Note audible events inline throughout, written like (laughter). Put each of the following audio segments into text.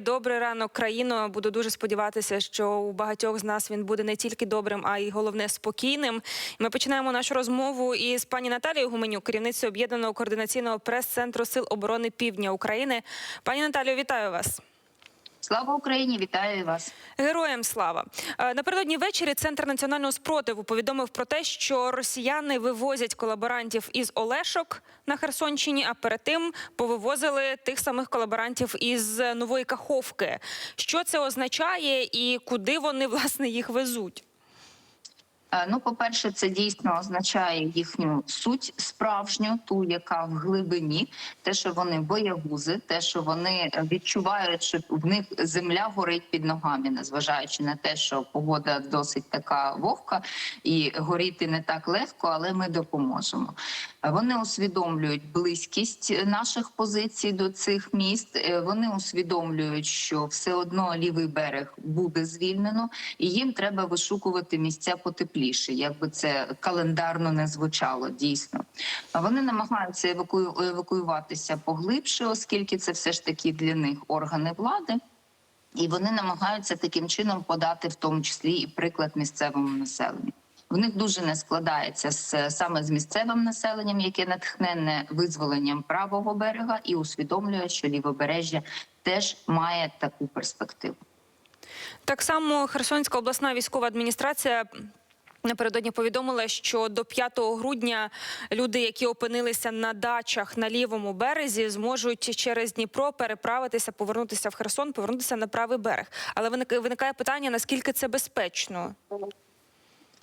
Добрий ранок, країно. Буду дуже сподіватися, що у багатьох з нас він буде не тільки добрим, а й головне спокійним. Ми починаємо нашу розмову із пані Наталією Гуменюк, керівницею об'єднаного координаційного прес-центру Сил оборони Півдня України. Пані Наталію, вітаю вас. Слава Україні! Вітаю вас. Героям слава Е, напередодні ввечері Центр національного спротиву повідомив про те, що росіяни вивозять колаборантів із Олешок на Херсонщині, а перед тим повивозили тих самих колаборантів із нової Каховки. Що це означає і куди вони (laughs) власне їх везуть? Е, Ну, по-перше, це дійсно означає їхню суть справжню, ту, яка в глибині, те, що вони боягузи, те, що вони відчувають, що в них земля горить під ногами, незважаючи на те, що погода досить така вогка і горіти не так легко, але ми допоможемо. Вони усвідомлюють близькість наших позицій до цих міст. Е, Вони усвідомлюють, що все одно лівий берег буде звільнено, і їм треба вишукувати місця потепліше, як би це календарно не звучало. Дійсно, вони намагаються еваку... евакуюватися поглибше, оскільки це все ж таки для них органи влади. І вони намагаються таким чином подати в тому числі і приклад місцевому населенню. В них дуже не складається з саме з місцевим населенням, яке натхненне визволенням правого берега, і усвідомлює, що лівобережжя теж має таку перспективу. Так само Херсонська обласна військова адміністрація. Напередодні повідомила, що до 5 грудня люди, які опинилися на дачах на лівому березі, зможуть через Дніпро переправитися, повернутися в Херсон, повернутися на правий берег. Але виник- виникає питання: наскільки це безпечно?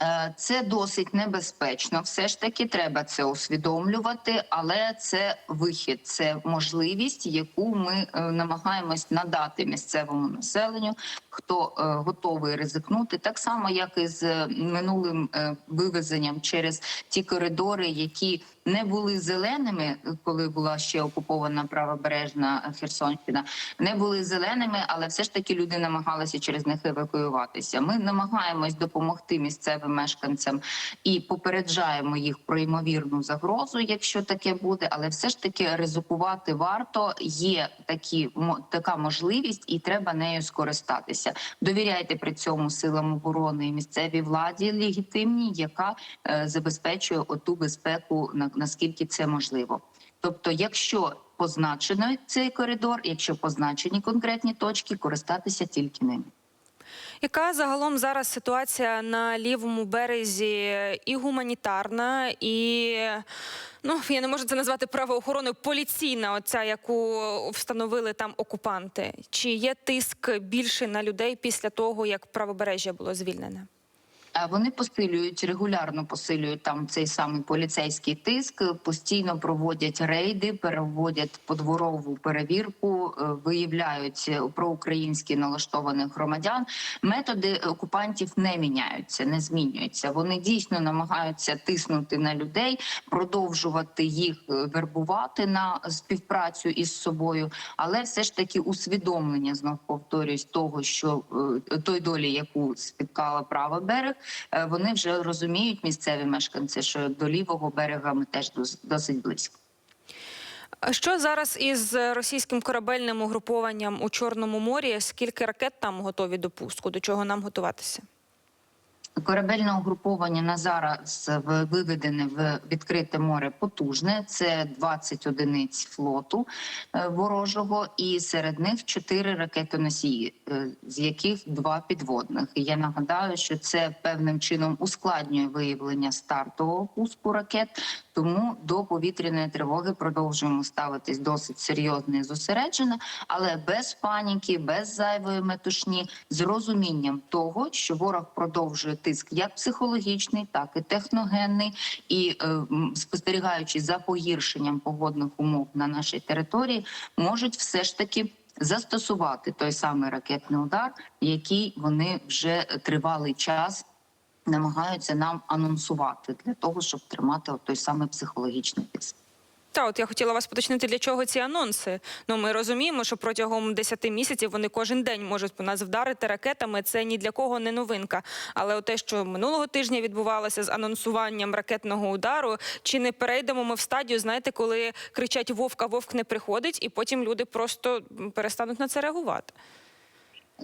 Е, Це досить небезпечно. Все ж таки треба це усвідомлювати, але це вихід, це можливість, яку ми е, намагаємось надати місцевому населенню, хто е, готовий ризикнути, так само як і з минулим вивезенням через ті коридори, які не були зеленими, коли була ще окупована правобережна Херсонщина, не були зеленими, але все ж таки люди намагалися через них евакуюватися. Ми намагаємось допомогти місцевим мешканцям і попереджаємо їх про ймовірну загрозу, якщо таке буде, але все ж таки ризикувати варто. Є такі така можливість, і треба нею скористатися. Довіряйте при цьому силам оборони і місцевій владі легітимній, яка е, забезпечує оту безпеку на наскільки це можливо. Тобто, якщо позначено цей коридор, якщо позначені конкретні точки, користатися тільки ними. Яка загалом зараз ситуація на лівому березі і гуманітарна, і ну я не можу це назвати правоохороною, поліційна, оця яку встановили там окупанти? Чи є тиск більший на людей після того, як правобережжя було звільнене? Вони посилюють регулярно посилюють там цей самий поліцейський тиск, постійно проводять рейди, переводять подворову перевірку, е, виявляють е, проукраїнськи налаштованих громадян. Методи окупантів не міняються, не змінюються. Вони дійсно намагаються тиснути на людей, продовжувати їх е, вербувати на співпрацю із собою, але все ж таки усвідомлення знов повторюсь того, що той долі, яку спіткала правий берег, вони вже розуміють місцеві мешканці, що до лівого берега ми теж дос- досить близько. Що зараз із російським корабельним угрупованням у Чорному морі? Скільки ракет там готові до пуску? До чого нам готуватися? Корабельне угруповання на в- виведене в відкрите море потужне. Це 20 одиниць флоту е, ворожого, і серед них 4 ракетоносії, е, з яких два підводних. І я нагадаю, що це певним чином ускладнює виявлення стартового пуску ракет. Тому до повітряної тривоги продовжуємо ставитись досить серйозно і зосереджено, але без паніки, без зайвої метушні, з розумінням того, що ворог продовжує тиск як психологічний, так і техногенний, і е, спостерігаючи за погіршенням погодних умов на нашій території, можуть все ж таки. Застосувати той самий ракетний удар, який вони вже тривалий час намагаються нам анонсувати для того, щоб тримати той самий психологічний тиск. Та от я хотіла вас поточнити, для чого ці анонси. Ну ми розуміємо, що протягом 10 місяців вони кожен день можуть по нас вдарити ракетами. Це ні для кого не новинка. Але те, що минулого тижня відбувалося з анонсуванням ракетного удару, чи не перейдемо ми в стадію, знаєте, коли кричать Вовка, вовк не приходить, і потім люди просто перестануть на це реагувати.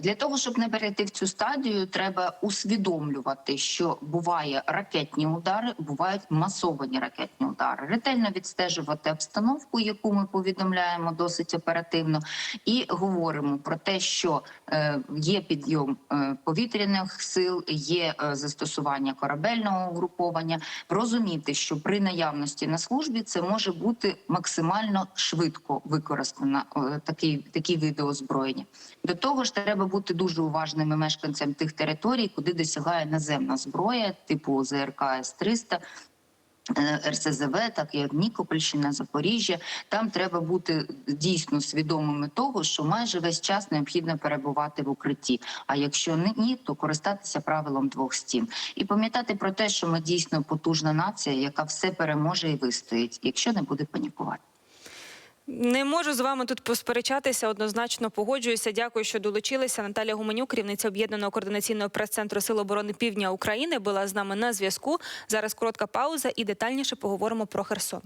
Для того щоб не перейти в цю стадію, треба усвідомлювати, що буває ракетні удари, бувають масовані ракетні удари. Ретельно відстежувати обстановку, яку ми повідомляємо досить оперативно, і говоримо про те, що е, є підйом е, повітряних сил, є е, застосування корабельного угруповання. Розуміти, що при наявності на службі це може бути максимально швидко використано такий такі види озброєння. До того ж, треба бути дуже уважними мешканцям тих територій, куди досягає наземна зброя, типу ЗРК С-300, е, РСЗВ, так як Нікопольщина, Запоріжжя. Там треба бути дійсно свідомими того, що майже весь час необхідно перебувати в укритті. А якщо ні, то користатися правилом двох стін. І пам'ятати про те, що ми дійсно потужна нація, яка все переможе і вистоїть, якщо не буде панікувати. Не можу з вами тут посперечатися. Однозначно погоджуюся. Дякую, що долучилися. Наталія Гуменюк, керівниця об'єднаного координаційного прес-центру Сил оборони Півдня України, була з нами на зв'язку. Зараз коротка пауза і детальніше поговоримо про Херсон.